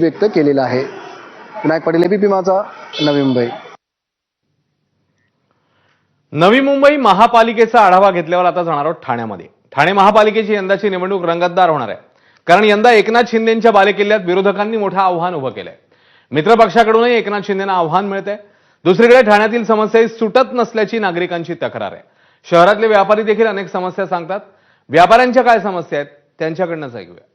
व्यक्त केलेला आहे. विनायक पाटील एबीपी माझा नवी मुंबई. नवी मुंबई महापालिकेचा आढावा घेतल्यावर आता जाणार आहोत ठाण्यामध्ये. ठाणे महापालिकेची यंदाची निवडणूक रंगतदार होणार आहे. कारण यंदा एकनाथ शिंदेच्या बालेकिल्ल्यात विरोधकांनी मोठं आव्हान उभं केलंय. मित्रपक्षाकडूनही एकनाथ शिंदेना आव्हान मिळतंय. दुसरीकडे ठाण्यातील समस्या ही सुटत नसल्याची नागरिकांची तक्रार आहे. शहरातले व्यापारी देखील अनेक समस्या सांगतात. व्यापाऱ्यांच्या काय समस्या आहेत त्यांच्याकडनंच ऐकूया.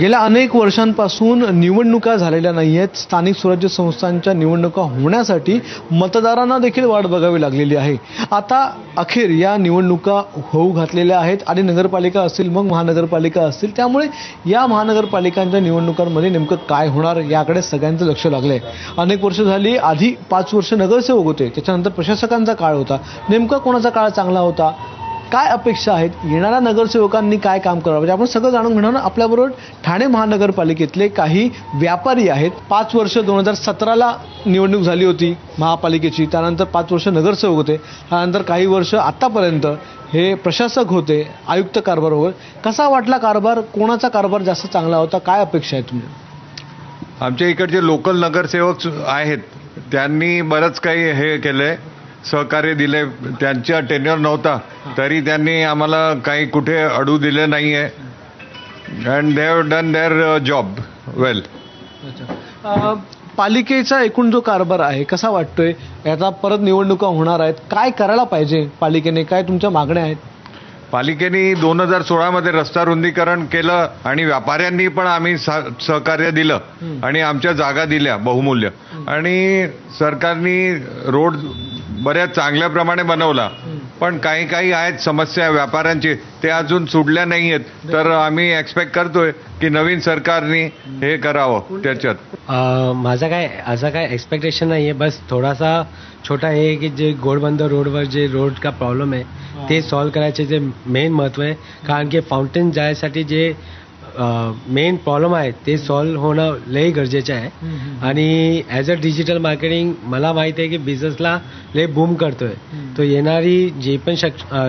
गेल्या अनेक वर्षांपासून निवडणुका झालेल्या नाही आहेत स्थानिक स्वराज्य संस्थांच्या निवडणुका होण्यासाठी मतदारांना देखील वाट बघावी लागलेली आहे. आता अखेर या निवडणुका होऊ घातलेल्या आहेत आणि नगरपालिका असतील मग महानगरपालिका असतील. त्यामुळे या महानगरपालिकांच्या निवडणुकांमध्ये नेमकं काय होणार याकडे सगळ्यांचं लक्ष लागलंय. अनेक वर्ष झाली आधी पाच वर्ष नगरसेवक होते. त्याच्यानंतर प्रशासकांचा काळ होता. नेमका कोणाचा काळ चांगला होता? काय अपेक्षा आहेत? येणाऱ्या नगरसेवकांनी काय काम करावं? म्हणजे आपण सगळं जाणून घेणार आपल्याबरोबर ठाणे महानगरपालिकेतले काही व्यापारी आहेत. पाच वर्ष दोन हजार सतराला निवडणूक झाली होती महापालिकेची. त्यानंतर पाच वर्ष नगरसेवक होते. त्यानंतर काही वर्ष आत्तापर्यंत हे प्रशासक होते आयुक्त कारभार वगैरे. कसा वाटला कारभार? कोणाचा कारभार जास्त चांगला होता? काय अपेक्षा आहे तुम्ही आमच्या इकडचे लोकल नगरसेवक आहेत. त्यांनी बरंच काही हे केलं आहे सहकार्य दिले. त्यांचा टेन्युअर नव्हता. तरी त्यांनी आम्हाला काही कुठे अडू दिले नाहीये. And they have done their job well पालिकेचा एकूण जो कारभार आहे कसा वाटतोय? आता परत निवडणुका होणार आहेत. काय करायला पाहिजे पालिकेने? काय तुमच्या मागण्या आहेत? पालिकेने दोन हजार सोळामध्ये रस्ता रुंदीकरण केलं आणि व्यापाऱ्यांनी पण आम्ही सहकार्य दिलं. आणि आमच्या जागा दिल्या बहुमूल्य. आणि सरकारने रोड बऱ्याच चांगल्या प्रमाणे बनवला. पण काही काही आहेत समस्या व्यापाऱ्यांची ते अजून सुटल्या नाही आहेत तर आम्ही एक्सपेक्ट करतोय की नवीन सरकारने हे करावं त्याच्यात. अ, माझा काय असं काय एक्सपेक्टेशन नाही आहे बस थोडासा छोटा हे आहे की जे गोडबंद रोडवर जे रोड का प्रॉब्लेम आहे ते सॉल्व करायचे जे मेन महत्त्व आहे. कारण की फाउंटेन जायसाठी जे मेन प्रॉब्लेम आहे ते सॉल्व होणं लई गरजेचं आहे. आणि ॲज अ डिजिटल मार्केटिंग मला माहिती आहे की बिझनेसला लई बूम करतोय. तो येणारी जे पण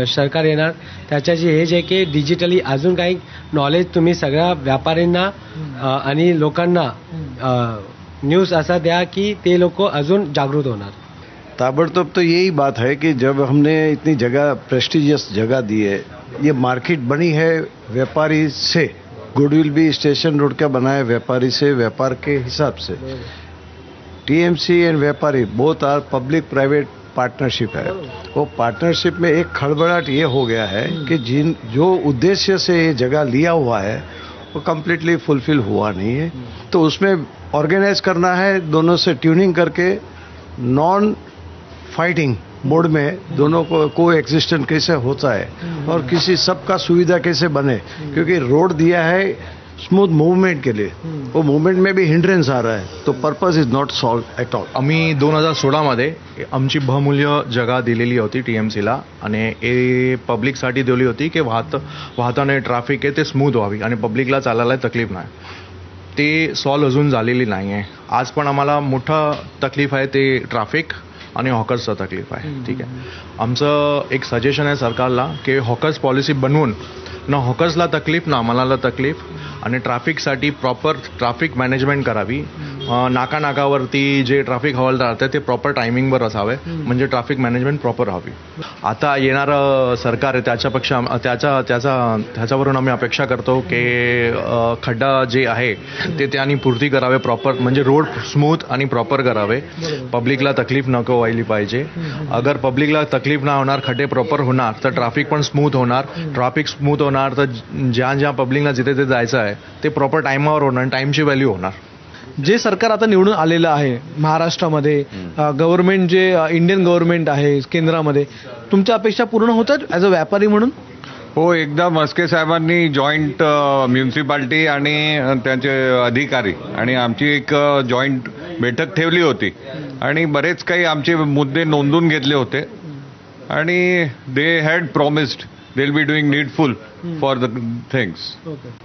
सरकार येणार त्याच्याची हेच आहे की डिजिटली अजून काही नॉलेज तुम्ही सगळ्या व्यापाऱ्यांना आणि लोकांना न्यूज असा द्या की ते लोक अजून जागृत होणार. ताबड़तोड़ तो यही बात है कि जब हमने इतनी जगह प्रेस्टिजियस जगह दी है ये मार्केट बनी है व्यापारी से। गुडविल भी स्टेशन रोड का बना है व्यापारी से, व्यापार के हिसाब से। टीएमसी एंड व्यापारी both are public private partnership है। वो पार्टनरशिप में एक खड़बड़ाहट ये हो गया है कि जिन, जो उद्देश्य से ये जगह लिया हुआ है, वो कम्प्लीटली फुलफिल हुआ नहीं है। तो उसमें ऑर्गेनाइज करना है, दोनों से ट्यूनिंग करके नॉन फाइटिंग मोड में दोनों को को एग्जिस्टेंट कैसे होता है और किसी सबका सुविधा कैसे बने? क्योंकि रोड दिया है स्मूथ मूवमेंट के लिए। वो मूवमेंट में भी हिंड्रेंस आ रहा है। तो purpose is not solve at all आम्ही दोन हजार सोळामध्ये आमची बहुमूल्य जागा दिलेली होती टी एम सीला आणि ए पब्लिकसाठी दिली होती की वाहत वाहताना ट्रॅफिक आहे ते स्मूथ व्हावी आणि पब्लिकला चालायला तकलीफ नाही. ते सॉल्व अजून झालेली नाही आहे आज पण आम्हाला मोठं तकलीफ आहे ते ट्रॅफिक आणि हॉकर्सचा तकलीफ आहे. ठीक आहे. आमचं एक सजेशन आहे सरकारला की हॉकर्स पॉलिसी बनवून ना हॉकर्सला तकलीफ ना आम्हाला तकलीफ आणि ट्रॅफिकसाठी प्रॉपर ट्रॅफिक मॅनेजमेंट करावी. नाका नाकावरती जे ट्रॅफिक हवालदार राहते ते प्रॉपर टायमिंगवर असावे. म्हणजे ट्रॅफिक मॅनेजमेंट प्रॉपर हवी आता येणारं सरकार आहे त्याच्यापेक्षा त्याच्या त्याचा त्याच्यावरून आम्ही अपेक्षा करतो की खड्डा जे आहे ते त्यांनी पूर्ती करावे प्रॉपर म्हणजे रोड स्मूथ आणि प्रॉपर करावे. पब्लिकला तकलीफ नको व्हायली पाहिजे. अगर पब्लिकला तकलीफ ना होणार खड्डे प्रॉपर होणार तर ट्रॅफिक पण स्मूथ होणार. ट्रॅफिक स्मूथ होणार तर ज्या ज्या पब्लिकला जिथे ते जायचं आहे ते प्रॉपर टायमावर होणार टाईमची व्हॅल्यू होणार. जे सरकार आता निवडून आलेलं आहे महाराष्ट्रामध्ये गव्हर्नमेंट जे इंडियन गव्हर्नमेंट आहे केंद्रामध्ये तुमच्या अपेक्षा पूर्ण होतात ॲज अ व्यापारी म्हणून? हो एकदा मस्के साहेबांनी जॉईंट म्युन्सिपाल्टी आणि त्यांचे अधिकारी आणि आमची एक जॉईंट बैठक ठेवली होती. आणि बरेच काही आमचे मुद्दे नोंदून घेतले होते. आणि they had promised they will be doing needful for the things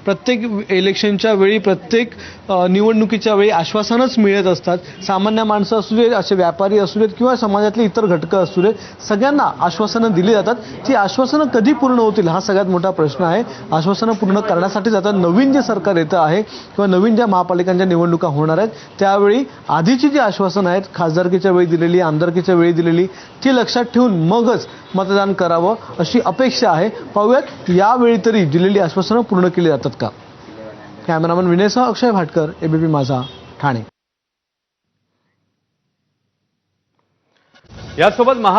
प्रत्येक इलेक्शनच्या वेळी प्रत्येक निवडणुकीच्या वेळी आश्वासनच मिळत असतात. सामान्य माणसं असू देत असे व्यापारी असू देत किंवा समाजातले इतर घटकं असू देत सगळ्यांना आश्वासनं दिली जातात. ती आश्वासनं कधी पूर्ण होतील हा सगळ्यात मोठा प्रश्न आहे. आश्वासनं पूर्ण करण्यासाठी आता नवीन जे सरकार येतं आहे किंवा नवीन ज्या महापालिकांच्या निवडणुका होणार आहेत त्यावेळी आधीची जी आश्वासनं आहेत खासदारकीच्या वेळी दिलेली आमदारकीच्या वेळी दिलेली ती लक्षात ठेवून मगच मतदान करावं अशी अपेक्षा आहे. पाहूयात यावेळी तरी दिलेली आश्वासनं पूर्ण केली जातात का? कॅमेरामन विनयसह अक्षय भाटकर एबीपी माझा ठाणे. यासोबत महा